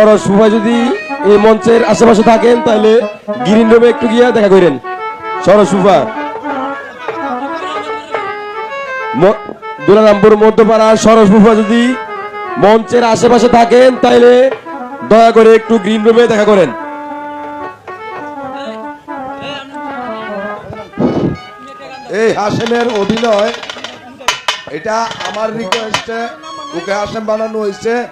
সরস ফুফা যদি এই মঞ্চের আশেপাশে থাকেন, তাহলে গ্রিন রুমে একটু গিয়ে দেখা করেন। ফুফা ম- দুলারামপুর মধ্যপাড়া ফুফা যদি মঞ্চের আশেপাশে থাকেন, তাহলে দয়া করে একটু গ্রিন রুমে দেখা করেন। এই হাসেমের অভিনয়, এটা আমার রিকোয়েস্টে ওকে হাসেম বানানো হয়েছে।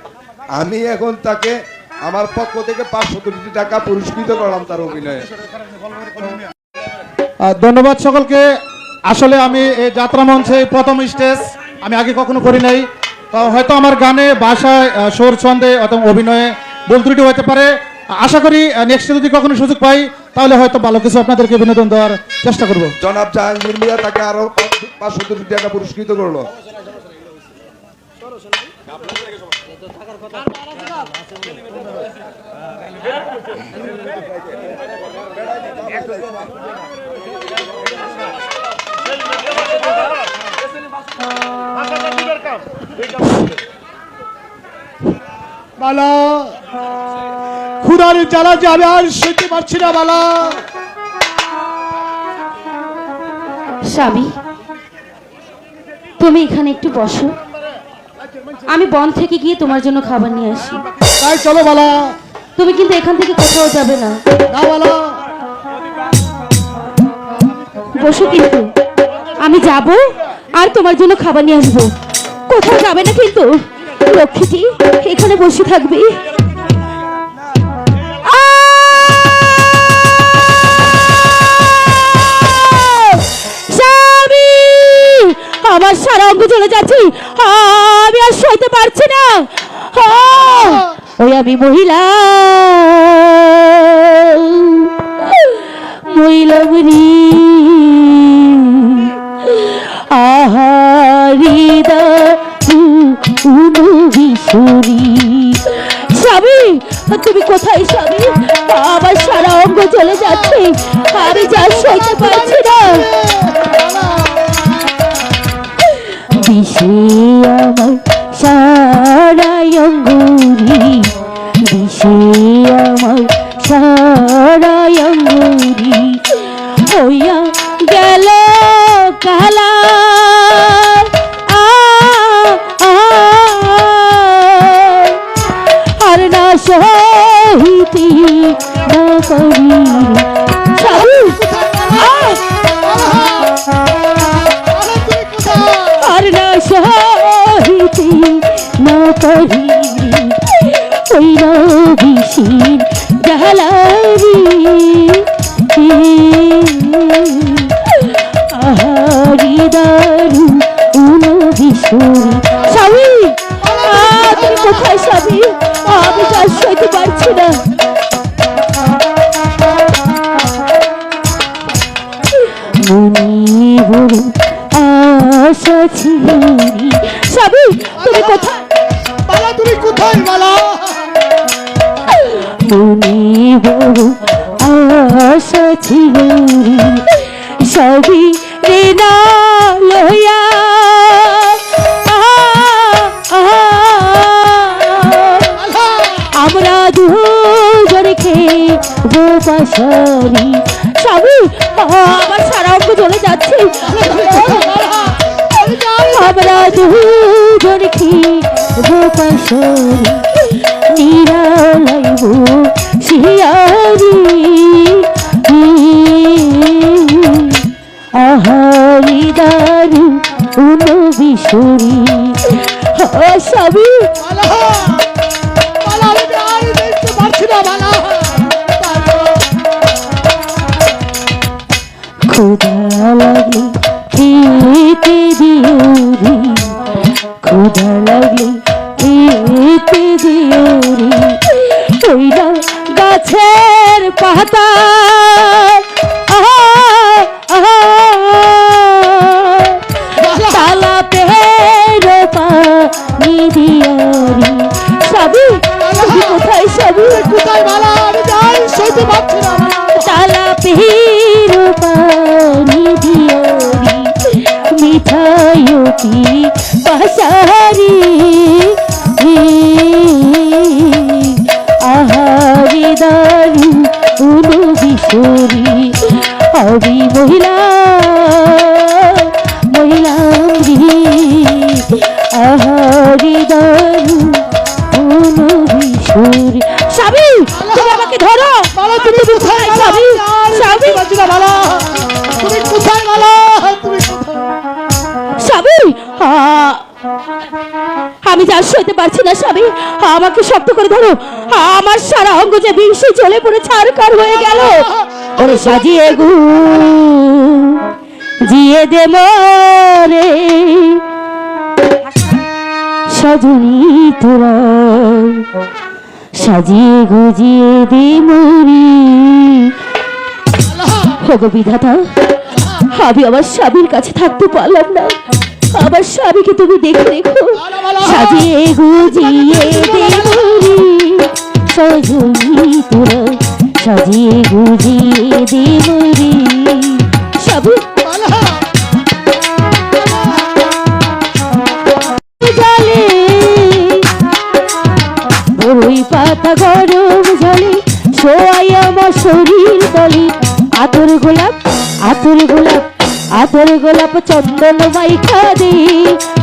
আমি এখন তাকে আমার পক্ষ থেকে পাঁচশো কোটি টাকা পুরস্কৃত করলাম তার অভিনয়ে। ধন্যবাদ সকলকে। আসলে আমি এই যাত্রা মঞ্চে প্রথম স্টেজ আমি আগে কখনো করি নাই। হয়তো আমার গানে ভাষায় আহ, সুর ছন্দে অথবা অভিনয়ে ভুল ত্রুটি হতে পারে। আশা করি নেক্সট যদি কখনো সুযোগ পাই তাহলে হয়তো ভালো কিছু আপনাদেরকে বিনোদন দেওয়ার চেষ্টা করব। জনাব জাহাঙ্গীর মিয়া তাকে আরও পাঁচশো কোটি টাকা পুরস্কৃত করল। বালা। ক্ষুধার জ্বালা যে আমি আর সইতে পারছি না, বালা। স্বামী, তুমি এখানে একটু বসো। আমি বন থেকে গিয়ে তোমার জন্য খাবার নিয়ে আসি। তাই চলো বালা। তুমি কিন্তু এখান থেকে কোথাও যাবে না। না বালা। বসো কিন্তু। আমি যাব আর তোমার জন্য খাবার নিয়ে আসব। কোথাও যাবে না কিন্তু। লক্ষ্মীটি এখানে বসে থাকবি! আমার সারা অঙ্গ চলে যাচ্ছি। যাচ্ছে আমি আর সইতে পারছি না! ওই আমি মহিলা। মহিলামরি আহারিদা উনবিশুরি স্বামী, তুমি কোথায় স্বামী? আমার সারা অঙ্গ চলে যাচ্ছে। আমি যা সইতে পারছি স্বামী তুমি কোথায় স্বামী? আমি তো আর সইতে পারছি না। স্বামী, তুমি কোথায়? বালা, তুমি কোথায় বালা? মনে বড় আশা ছিল সবই রে না লইয়া আমরা দুজনে খেয়ে গোপাশারি স্বামী আমার সারা অঙ্গ চলে যাচ্ছে। আমরা দুজন খেয়ে উনবিশুরি স্বামী বালা কোথায় ভালা আমি যাই শুনতে পাচ্ছি না। তালা পিহির পানি দিয়রি মিঠায়ুতি পাশারি আহারি দারি উলু বিশুরি অবি আমি যা সইতে পারছি না স্বামী আমাকে শক্ত করে ধরো। আমার সারা অঙ্গ যে বিষে চলে পড়ে ছাড়কার হয়ে গেল। ওরে সাজিয়ে গু জিয়ে দে মরে। সজনী তোরা সাজিয়ে গুজিয়ে দে মরি। বিধাতা আমি আমার স্বামীর কাছে থাকতে পারলাম না। আমার স্বামীকে তুমি দেখে রেখো সাজিয়ে গুজিয়ে দেবরি। সজনী তোরা সাজিয়ে গুজিয়ে দেবরি। জলে। বড়ই পাতা গরম জলে শোয়াই আমার শরীর তলে আতর গোলাপ আতর গোলাপ। গোলাপ চন্দন মাইখা দে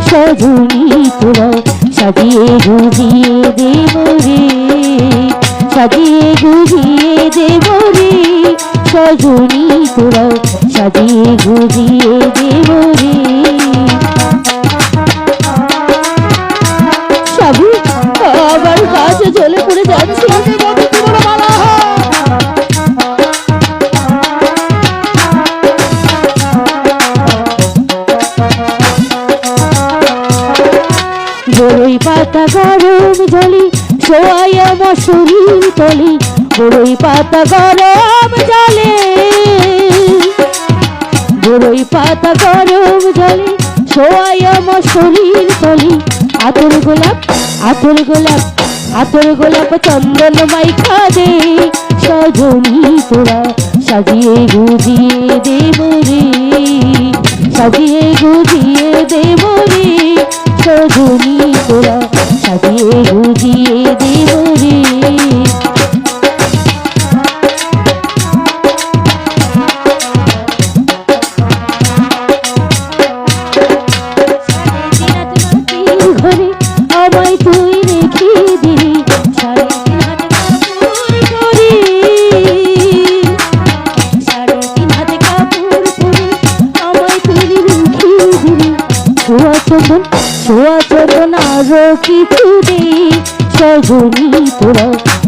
সজনী তোরা সাজিয়ে গুজিয়ে দেব রে। সাজিয়ে গুজিয়ে দেব রে, সজনী তোরা সাজিয়ে গুজিয়ে দেব রে। পাতা গরম জলে শোয়াই আমার শরীর তলে বড়ই পাতা গরম জলে। বড়ই পাতা গরম জলে শোয়াই আমার শরীর তলে আতর গোলাপ আতর গোলাপ আতর গোলাপ চন্দন মাইখা দে, সজনী তোরা সাজিয়ে গুজিয়ে দেব রে। সাজিয়ে গুজিয়ে দেব রে, সজনী তোরা সাজিয়ে গুজিয়ে দেব রে ঘরে আমায় তুই রেখে দিলি সাড়ে তিন ছোয়া চন্দন কিছু দে সজনী তোরা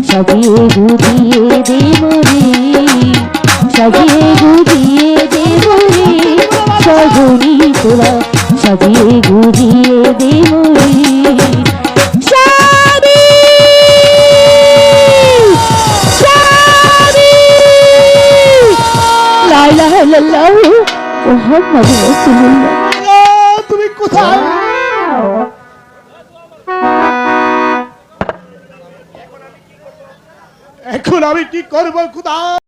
সাজিয়ে গুজিয়ে দেব রে সাজিয়ে গুজিয়ে দেব রে সজনী তোরা সাজিয়ে গুজিয়ে দেব রে স্বামী স্বামী লা ইলাহা ইল্লাল্লাহু মুহাম্মাদুর রাসূলুল্লাহ। তুমি কোথায়? এখন আমি কি করব খুদা?